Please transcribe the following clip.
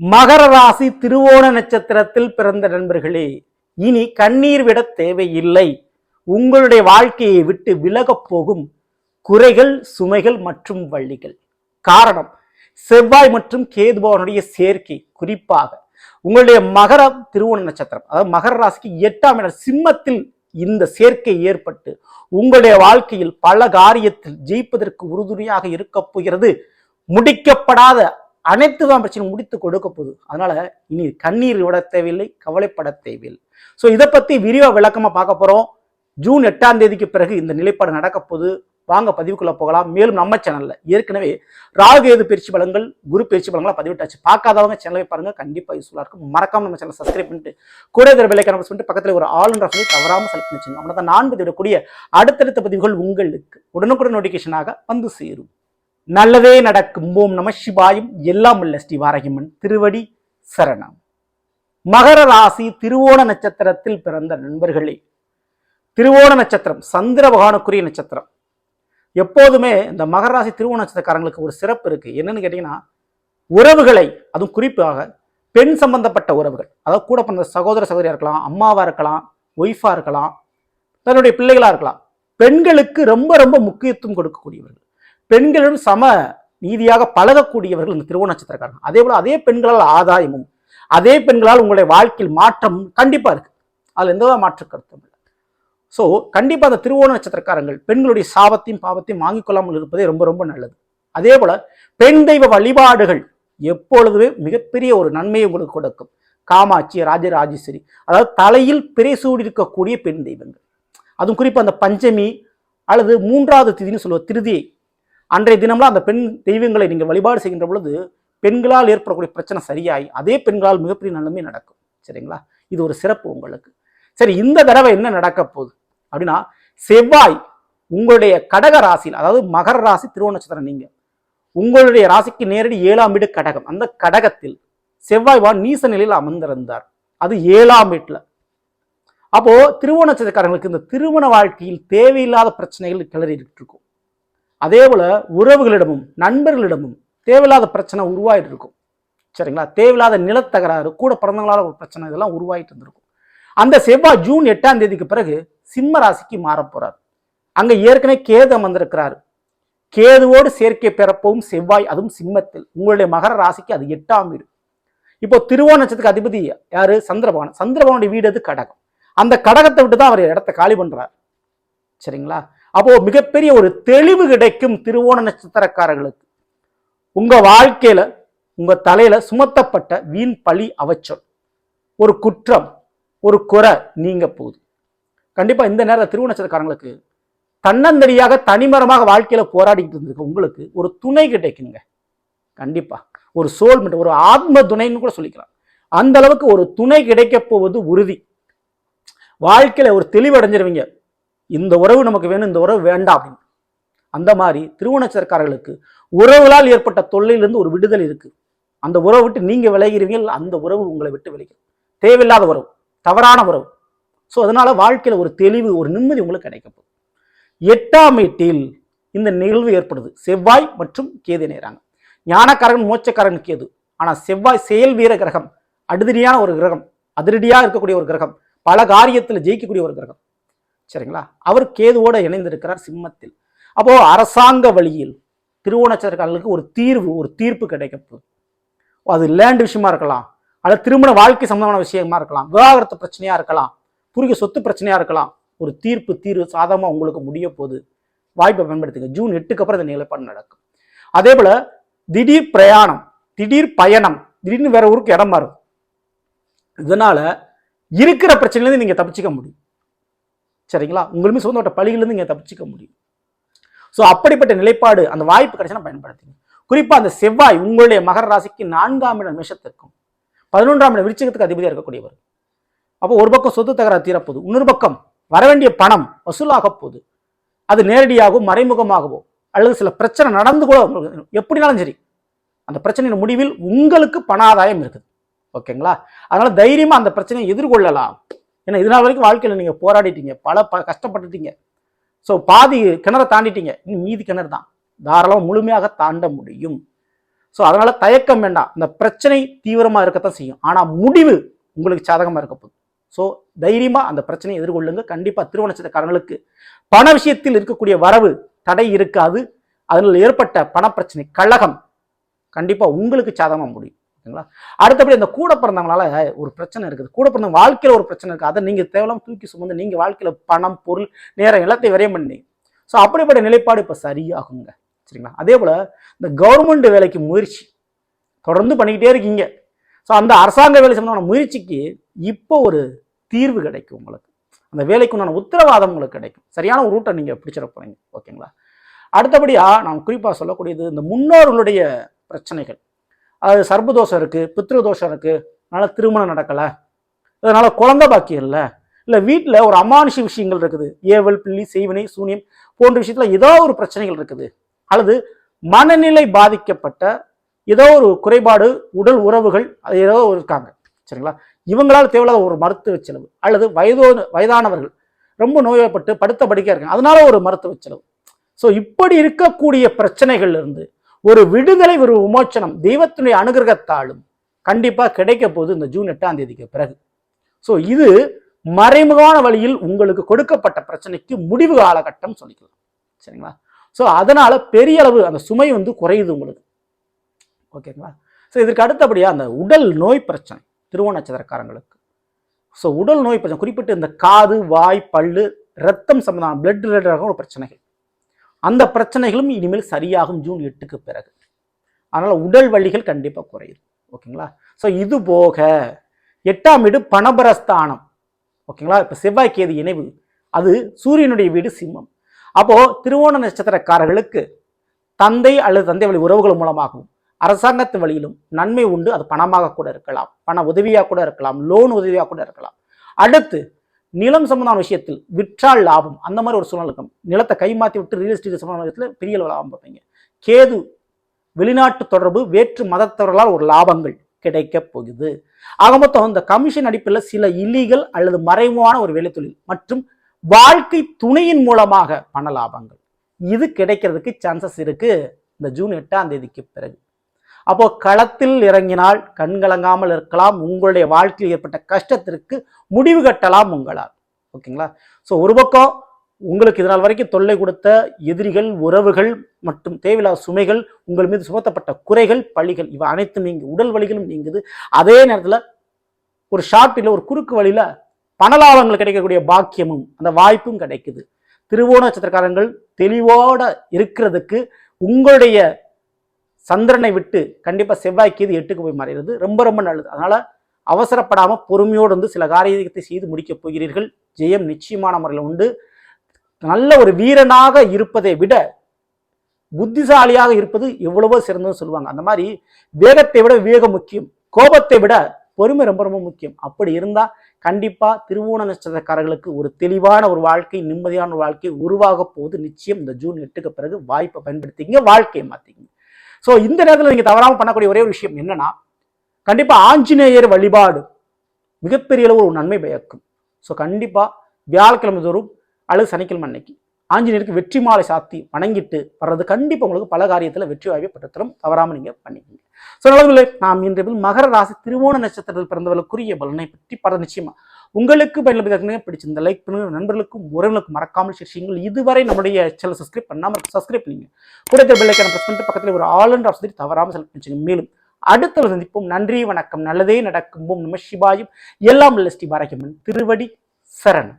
மகர ராசி திருவோண நட்சத்திரத்தில் பிறந்த நண்பர்களே இனி கண்ணீர் விட தேவையில்லை. உங்களுடைய வாழ்க்கையை விட்டு விலகப் போகும் குறைகள் சுமைகள் மற்றும் வள்ளிகள் காரணம் செவ்வாய் மற்றும் கேதுபவனுடைய சேர்க்கை. குறிப்பாக உங்களுடைய மகர திருவோண நட்சத்திரம் அதாவது மகர ராசிக்கு எட்டாம் இடம் சிம்மத்தில் இந்த சேர்க்கை ஏற்பட்டு உங்களுடைய வாழ்க்கையில் பல காரியத்தில் ஜெயிப்பதற்கு உறுதுணையாக இருக்கப் போகிறது. முடிக்கப்படாத அனைத்து தான் பிரச்சனை முடித்து கொடுக்க போகுது. அதனால இனி கண்ணீர் விட தேவையில்லை கவலைப்பட தேவையில்லை. ஸோ இதை பற்றி விரிவாக விளக்கமாக பார்க்க போகிறோம் ஜூன் எட்டாம் தேதிக்கு பிறகு இந்த நிலைப்பாடு நடக்க போகுது. வாங்க பதிவுக்குள்ளே போகலாம். மேலும் நம்ம சேனலில் ஏற்கனவே ராகு கேது பயிற்சி பலங்கள் குரு பயிற்சி பலங்களாக பதிவிட்டாச்சு. பார்க்காதவங்க சேனலை பாருங்கள் கண்டிப்பாக யூஸ்ஃபுல்லாக இருக்கும். மறக்காம நம்ம சேனல் சப்ஸ்கிரைப் பண்ணிட்டு கூட இருக்கிற விலைக்கான பண்ணிட்டு பக்கத்தில் ஒரு ஆளுன்ற தவறாமல் சொல்லி தவறாம செலக்ட் வச்சுங்க அப்படின்னா தான் நான் பதிவிடக்கூடிய அடுத்தடுத்த பதிவுகள் உங்களுக்கு உடனுக்குடன் நோட்டிஃபிகேஷனாக வந்து சேரும். நல்லதே நடக்கும். ஓம் நம சிவாயும். எல்லாம் உள்ள ஸ்ரீ வாரகிம்மன் திருவடி சரணம். மகர ராசி திருவோண நட்சத்திரத்தில் பிறந்த நண்பர்களே திருவோண நட்சத்திரம் சந்திர பகவானுக்குரிய நட்சத்திரம். எப்போதுமே இந்த மகர ராசி திருவோண நட்சத்திரக்காரங்களுக்கு ஒரு சிறப்பு இருக்கு. என்னன்னு கேட்டீங்கன்னா உறவுகளை அதுவும் குறிப்பாக பெண் சம்பந்தப்பட்ட உறவுகள். அதாவது கூட பிறந்த சகோதர சகோதரியா இருக்கலாம் அம்மாவா இருக்கலாம் ஒய்ஃபா இருக்கலாம் தன்னுடைய பிள்ளைகளா இருக்கலாம் பெண்களுக்கு ரொம்ப ரொம்ப முக்கியத்துவம் கொடுக்கக்கூடியவர்கள். பெண்களிடம் சம நீதியாக பழகக்கூடியவர்கள் இந்த திருவோண நட்சத்திரக்காரங்க அதே போல அதே பெண்களால் ஆதாயமும் அதே பெண்களால் உங்களுடைய வாழ்க்கையில் மாற்றம் கண்டிப்பாக இருக்கு. அதில் எந்த மாற்று கருத்தும் இல்லை. ஸோ கண்டிப்பாக அந்த திருவோண நட்சத்திரக்காரங்கள் பெண்களுடைய சாபத்தையும் பாவத்தையும் வாங்கிக் கொள்ளாமல் இருப்பதே ரொம்ப ரொம்ப நல்லது. அதே போல பெண் தெய்வ வழிபாடுகள் எப்பொழுதுமே மிகப்பெரிய ஒரு நன்மையை உங்களுக்கு கொடுக்கும். காமாட்சி ராஜராஜேஸ்வரி அதாவது தலையில் பிரைசூடி இருக்கக்கூடிய பெண் தெய்வங்கள். அதுவும் குறிப்பாக அந்த பஞ்சமி அல்லது மூன்றாவது திதின்னு சொல்லுவோம் திருதியை. அன்றைய தினம்லாம் அந்த பெண் தெய்வங்களை நீங்கள் வழிபாடு செய்கின்ற பொழுது பெண்களால் ஏற்படக்கூடிய பிரச்சனை சரியாகி அதே பெண்களால் மிகப்பெரிய நன்மை நடக்கும். சரிங்களா? இது ஒரு சிறப்பு உங்களுக்கு. சரி இந்த தடவை என்ன நடக்க போகுது? அப்படின்னா செவ்வாய் உங்களுடைய கடக ராசியில் அதாவது மகர ராசி திருவோண நட்சத்திரம் நீங்கள் உங்களுடைய ராசிக்கு நேரடி ஏழாம் வீடு கடகம். அந்த கடகத்தில் செவ்வாய் நீச நிலையில் அமர்ந்திருந்தார். அது ஏழாம் வீட்டில். அப்போ திருவோண நட்சத்திரக்காரங்களுக்கு இந்த திருமண வாழ்க்கையில் தேவையில்லாத பிரச்சனைகள் கிளறிட்டு இருக்கும். அதே போல் உறவுகளிடமும் நண்பர்களிடமும் தேவையில்லாத பிரச்சனை உருவாகிட்டு இருக்கும் சரிங்களா? தேவையில்லாத நிலத்தகராறு கூட பிறந்தவங்களால ஒரு பிரச்சனை இதெல்லாம் உருவாகிட்டு இருந்திருக்கும். அந்த செவ்வாய் ஜூன் எட்டாம் தேதிக்கு பிறகு சிம்ம ராசிக்கு மாறப் போறார் அங்க ஏற்கனவே கேது அமர்ந்திருக்கிறாரு. கேதுவோடு சேர்க்கை பெறப்பவும் செவ்வாய் அதுவும் சிம்மத்தில். உங்களுடைய மகர ராசிக்கு அது எட்டாம் வீடு. இப்போ திருவோண நட்சத்திரத்துக்கு அதிபதி யாரு? சந்திரபவன் சந்திரபவனுடைய வீடு அது கடகம். அந்த கடகத்தை விட்டு தான் அவர் இடத்த காலி பண்றார். சரிங்களா? அப்போ மிகப்பெரிய ஒரு தெளிவு கிடைக்கும் திருவோண நட்சத்திரக்காரர்களுக்கு. உங்க வாழ்க்கையில உங்க தலையில சுமத்தப்பட்ட வீண் பழி அவச்சொல். ஒரு குற்றம் ஒரு குறை நீங்க போகுது கண்டிப்பா இந்த நேரத்தில் திருவோண நட்சத்திரக்காரங்களுக்கு தன்னந்தனியாக தனிமரமாக வாழ்க்கையில போராடிக்கிட்டு இருந்திருக்க உங்களுக்கு ஒரு துணை கிடைக்குங்க. கண்டிப்பா. ஒரு சோல் ஒரு ஆத்ம துணைன்னு கூட சொல்லிக்கலாம். அந்த அளவுக்கு ஒரு துணை கிடைக்க போவது உறுதி. வாழ்க்கையில ஒரு தெளிவடைஞ்சிருவீங்க இந்த உறவு நமக்கு வேணும் இந்த உறவு வேண்டாம் அப்படின்னு. அந்த மாதிரி திருவண்ணச்சரக்காரர்களுக்கு உறவுகளால் ஏற்பட்ட தொல்லையிலிருந்து ஒரு விடுதல் இருக்கு. அந்த உறவை விட்டு நீங்க விலகிறீர்கள் அந்த உறவு உங்களை விட்டு விலகும் தேவையில்லாத உறவு தவறான உறவு. ஸோ அதனால வாழ்க்கையில் ஒரு தெளிவு ஒரு நிம்மதி உங்களுக்கு கிடைக்க எட்டாம் எட்டில் இந்த நிகழ்வு ஏற்படுது. செவ்வாய் மற்றும் கேது நேராங்க ஞானக்காரன் மோச்சக்காரன் கேது. ஆனால் செவ்வாய் செயல் வீர கிரகம் அடுதிரியான ஒரு கிரகம் அதிரடியாக இருக்கக்கூடிய ஒரு கிரகம் பல காரியத்தில் ஜெயிக்கக்கூடிய ஒரு கிரகம். சரிங்களா? அவர் கேதுவோட இணைந்திருக்கிறார் சிம்மத்தில். அப்போ அரசாங்க வழியில் திருவோணச்சரக்காரர்களுக்கு ஒரு தீர்வு ஒரு தீர்ப்பு கிடைக்கப்போகுது அது லேண்ட் விஷயமா இருக்கலாம். அல்லது திருமண வாழ்க்கை சம்பந்தமான விஷயமா இருக்கலாம். விவாகரத்து பிரச்சனையா இருக்கலாம். குறுகிய சொத்து பிரச்சனையா இருக்கலாம். ஒரு தீர்ப்பு தீர்வு சாதகமாக உங்களுக்கு முடிய போகுது. வாய்ப்பை பயன்படுத்துங்க ஜூன் எட்டுக்கு அப்புறம் இந்த நிலைப்பாடு நடக்கும். அதே போல திடீர் பிரயாணம் திடீர் பயணம் திடீர்னு வேற ஊருக்கு இடம் மாறும். இதனால இருக்கிற பிரச்சனையிலேருந்து நீங்க தப்பிச்சுக்க முடியும். சரிங்களா? உங்களுமே சுதந்திரப்பட்ட பழியிலிருந்து இங்கே தப்பிச்சிக்க முடியும். ஸோ அப்படிப்பட்ட நிலைப்பாடு அந்த வாய்ப்பு கிடைச்சுன்னா பயன்படுத்துங்க குறிப்பாக அந்த செவ்வாய் உங்களுடைய மகர ராசிக்கு நான்காம் இடம் மேஷத்திற்கும் பதினொன்றாம் இடம் விருச்சகத்துக்கு அதிபதியாக இருக்கக்கூடியவர். அப்போ ஒரு பக்கம் சொத்து தகராறு தீரப்போகுது இன்னொரு பக்கம் வரவேண்டிய பணம் வசூலாக போகுது. அது நேரடியாகவோ மறைமுகமாகவோ அல்லது சில பிரச்சனை நடந்து கூட உங்களுக்கு எப்படினாலும் சரி அந்த பிரச்சனையின் முடிவில் உங்களுக்கு பண ஆதாயம் இருக்குது. ஓகேங்களா? அதனால தைரியமாக அந்த பிரச்சனையை எதிர்கொள்ளலாம். ஏன்னா இதனால் வரைக்கும் வாழ்க்கையில் நீங்கள் போராடிட்டீங்க பல ப கஷ்டப்பட்டுட்டீங்க. ஸோ பாதி கிணற தாண்டிட்டீங்க. இன்னும் மீதி கிணறு தான். தாராளமாக முழுமையாக தாண்ட முடியும். ஸோ அதனால் தயக்கம் வேண்டாம். இந்த பிரச்சனை தீவிரமாக இருக்கத்தான் செய்யும். ஆனால் முடிவு உங்களுக்கு சாதகமாக இருக்க போகுது. ஸோ தைரியமாக அந்த பிரச்சனையை எதிர்கொள்ளுங்க. கண்டிப்பாக திருவனச்சத்திரக்காரங்களுக்கு பண விஷயத்தில் இருக்கக்கூடிய வரவு தடை இருக்காது. அதனால் ஏற்பட்ட பணப்பிரச்சனை கழகம் கண்டிப்பாக உங்களுக்கு சாதகமாக முடியும். ஓகேங்களா அடுத்தபடி அந்த கூட பிறந்தவங்களால ஒரு பிரச்சனை இருக்குது. கூட பிறந்த வாழ்க்கையில் ஒரு பிரச்சனை இருக்குது அதை நீங்கள் தேவையில்லாமல் தூக்கி சுமந்து நீங்கள் வாழ்க்கையில் பணம் பொருள் நேரம் எல்லாத்தையும் விரையும் பண்ணி. ஸோ அப்படிப்பட்ட நிலைப்பாடு இப்போ சரியாகுங்க. சரிங்களா? அதே போல் இந்த கவர்மெண்ட் வேலைக்கு முயற்சி தொடர்ந்து பண்ணிக்கிட்டே இருக்கீங்க. ஸோ அந்த அரசாங்க வேலை சம்பந்தமான முயற்சிக்கு இப்போ ஒரு தீர்வு கிடைக்கும் உங்களுக்கு. அந்த வேலைக்கு உண்டான உத்தரவாதம் உங்களுக்கு கிடைக்கும். சரியான ஒரு ரூட்டை நீங்கள் பிடிச்சிட போகிறீங்க ஓகேங்களா? அடுத்தபடியாக நான் குறிப்பாக சொல்லக்கூடியது இந்த முன்னோர்களுடைய பிரச்சனைகள். அது சர்ப்பதோஷம் இருக்குது பித்ருதோஷம் இருக்குது அதனால் திருமணம் நடக்கலை. அதனால் குழந்தை பாக்கியம் இல்லை. இல்லை வீட்டில் ஒரு அமானுஷ விஷயங்கள் இருக்குது. ஏவல் பிள்ளி செய்வினை சூனியம் போன்ற விஷயத்தில் ஏதோ ஒரு பிரச்சனைகள் இருக்குது. அல்லது மனநிலை பாதிக்கப்பட்ட ஏதோ ஒரு குறைபாடு உடல் உறவுகள் அது ஏதோ இருக்காங்க. சரிங்களா? இவங்களால் தேவையில்லாத ஒரு மருத்துவ செலவு அல்லது வயதோ வயதானவர்கள் ரொம்ப நோய்வாய்ப்பட்டு படுத்த படிக்க இருக்காங்க. அதனால ஒரு மருத்துவ செலவு. ஸோ இப்படி இருக்கக்கூடிய பிரச்சனைகள்லேருந்து ஒரு விடுதலை ஒரு விமோச்சனம் தெய்வத்தினுடைய அனுகிரகத்தாலும் கண்டிப்பா கிடைக்க போகுது இந்த ஜூன் எட்டாம் தேதிக்கு பிறகு. ஸோ இது மறைமுகமான வழியில் உங்களுக்கு கொடுக்கப்பட்ட பிரச்சனைக்கு முடிவு காலகட்டம் சொல்லிக்கலாம். சரிங்களா? ஸோ அதனால பெரிய அளவு அந்த சுமை வந்து குறையுது உங்களுக்கு. ஓகேங்களா? ஸோ இதற்கு அடுத்தபடியாக அந்த உடல் நோய் பிரச்சனை திருவோண நட்சத்திரக்காரங்களுக்கு. ஸோ உடல் நோய் பிரச்சனை குறிப்பிட்டு இந்த காது வாய் பல்லு ரத்தம் சம்பந்தமான பிளட் ரிலேட்டடாக ஒரு பிரச்சனைகள். அந்த பிரச்சனைகளும் இனிமேல் சரியாகும் ஜூன் எட்டுக்கு பிறகு. அதனால் உடல் வலிகள் கண்டிப்பாக குறையுது ஓகேங்களா? ஸோ இது போக எட்டாம் வீடு பணபரஸ்தானம். ஓகேங்களா? இப்போ செவ்வாய் கேது இணைவு. அது சூரியனுடைய வீடு சிம்மம். அப்போது திருவோண நட்சத்திரக்காரர்களுக்கு தந்தை அல்லது தந்தை வழி உறவுகள் மூலமாகவும் அரசாங்கத்து வழியிலும் நன்மை உண்டு. அது பணமாக கூட இருக்கலாம். பண உதவியாக கூட இருக்கலாம். லோன் உதவியாக கூட இருக்கலாம். அடுத்து நிலம் சம்பந்தமான விஷயத்தில் விற்றால் லாபம். அந்த மாதிரி ஒரு சூழ்நிலை இருக்கும். நிலத்தை கைமாற்றி விட்டு ரியல் எஸ்டேட் சம்பந்தமான விஷயத்தில் பெரிய அளவு லாபம் பார்ப்பீங்க. கேது வெளிநாட்டு தொடர்பு வேற்று மதத்தவர்களால் ஒரு லாபங்கள் கிடைக்க போகுது. ஆக மொத்தம் இந்த கமிஷன் அடிப்பில் சில இல்லீகல் அல்லது மறைமுகமான ஒரு வேலைத்தொழில் மற்றும் வாழ்க்கை துணையின் மூலமாக பண லாபங்கள். இது கிடைக்கிறதுக்கு சான்சஸ் இருக்கு. இந்த ஜூன் எட்டாம் தேதிக்கு பிறகு. அப்போ களத்தில் இறங்கினால் கண்கலங்காமல் இருக்கலாம். உங்களுடைய வாழ்க்கையில் ஏற்பட்ட கஷ்டத்திற்கு முடிவு கட்டலாம் உங்களால். ஓகேங்களா? ஸோ ஒரு பக்கம் உங்களுக்கு இதனால் வரைக்கும் தொல்லை கொடுத்த எதிரிகள் உறவுகள் மற்றும் தேவையில்லாத சுமைகள் உங்கள் மீது சுமத்தப்பட்ட குறைகள் பழிகள் இவை அனைத்தும் நீங்கள் உடல் வலிகளும் நீங்குது. அதே நேரத்தில் ஒரு ஷார்ட்டில் ஒரு குறுக்கு வழியில் பணலாபங்கள் கிடைக்கக்கூடிய பாக்கியமும் அந்த வாய்ப்பும் கிடைக்குது. திருவோண நட்சத்திரக்காரங்கள் தெளிவோட இருக்கிறதுக்கு உங்களுடைய சந்திரனை விட்டு கண்டிப்பாக செவ்வாய்க்கு இது எட்டுக்கு போய் மாறிடுது ரொம்ப ரொம்ப நல்லது. அதனால் அவசரப்படாமல் பொறுமையோடு வந்து சில காரியத்தை செய்து முடிக்கப் போகிறீர்கள். ஜெயம் நிச்சயமான முறையில் உண்டு. நல்ல ஒரு வீரனாக இருப்பதை விட புத்திசாலியாக இருப்பது எவ்வளவோ சிறந்ததுன்னு சொல்லுவாங்க. அந்த மாதிரி வேகத்தை விட விவேகம் முக்கியம். கோபத்தை விட பொறுமை ரொம்ப ரொம்ப முக்கியம். அப்படி இருந்தா கண்டிப்பா திருவோண நட்சத்திரக்காரர்களுக்கு ஒரு தெளிவான ஒரு வாழ்க்கை நிம்மதியான ஒரு வாழ்க்கை உருவாக போகுது. நிச்சயம் இந்த ஜூன் எட்டுக்கு பிறகு வாய்ப்பை பயன்படுத்திங்க வாழ்க்கையை மாத்திக்கங்க. ஸோ இந்த நேரத்தில் நீங்க தவறாமல் பண்ணக்கூடிய ஒரே ஒரு விஷயம் என்னன்னா கண்டிப்பா ஆஞ்சநேயர் வழிபாடு மிகப்பெரிய அளவு ஒரு நன்மை பயக்கும். ஸோ கண்டிப்பா வியாழக்கிழமை தோறும் அல்லது சனிக்கிழமை அன்னைக்கு ஆஞ்சநேயருக்கு வெற்றி மாலை சாத்தி வணங்கிட்டு வர்றது கண்டிப்பா உங்களுக்கு பல காரியத்தில் வெற்றி வாய்ப்பை பெற்றுத்தரும். தவறாமல் நீங்க பண்ணிக்கோங்க. ஸோ நல்லதுங்களே நாம் இன்று மகர ராசி திருவோண நட்சத்திரத்தில் பிறந்தவர்களுக்குரிய பலனை பற்றி பல நிச்சயமா உங்களுக்கு பயனுள்ள பிடிச்சிருந்த லைக் பண்ணுங்கள் நண்பர்களுக்கும் உறவுகளுக்கும் மறக்காமல் விஷயங்கள் இதுவரை நம்முடைய சேனல் சப்ஸ்கிரைப் பண்ணாமல் சப்ஸ்கிரைப் பண்ணுங்க. கூட பெல்லைக்கான ப்ரெஸ் பண்ணிட்டு பக்கத்தில் ஒரு ஆல் அண்ட் ஆஃப் தவறாமல் செலக்ட் பண்ணிச்சுங்க மேலும் அடுத்த சந்திப்போம். நன்றி வணக்கம். நல்லதே நடக்கும். ஓம் நம சிவாயும். எல்லாம் லஸ்டி பாரகியம்மன் திருவடி சரணம்.